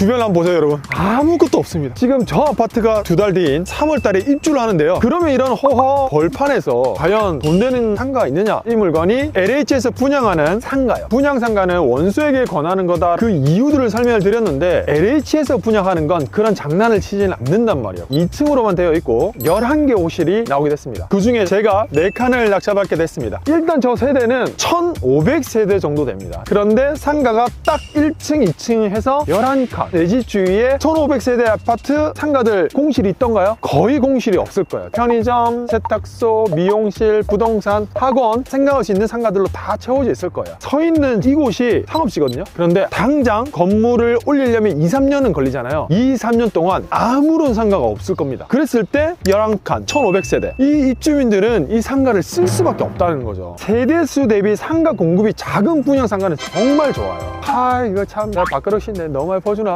주변 한번 보세요 여러분. 아무것도 없습니다. 지금 저 아파트가 두 달 뒤인 3월 달에 입주를 하는데요. 그러면 이런 허허 벌판에서 과연 돈 되는 상가가 있느냐? 이 물건이 LH에서 분양하는 상가요. 분양 상가는 원수에게 권하는 거다. 그 이유들을 설명을 드렸는데 LH에서 분양하는 건 그런 장난을 치지는 않는단 말이에요. 2층으로만 되어 있고 11개 호실이 나오게 됐습니다. 그 중에 제가 4칸을 낙찰받게 됐습니다. 일단 저 세대는 1500세대 정도 됩니다. 그런데 상가가 딱 1층 2층 해서 11칸 내지 주위에 1500세대 아파트 상가들 공실이 있던가요? 거의 공실이 없을 거예요. 편의점, 세탁소, 미용실, 부동산, 학원 생각할 수 있는 상가들로 다 채워져 있을 거예요. 서 있는 이곳이 상업지거든요. 그런데 당장 건물을 올리려면 2, 3년은 걸리잖아요. 2, 3년 동안 아무런 상가가 없을 겁니다. 그랬을 때 11칸, 1500세대. 이 입주민들은 이 상가를 쓸 수밖에 없다는 거죠. 세대수 대비 상가 공급이 작은 분양 상가는 정말 좋아요. 아 이거 참. 나 밥그릇인데 너무 많이 퍼주나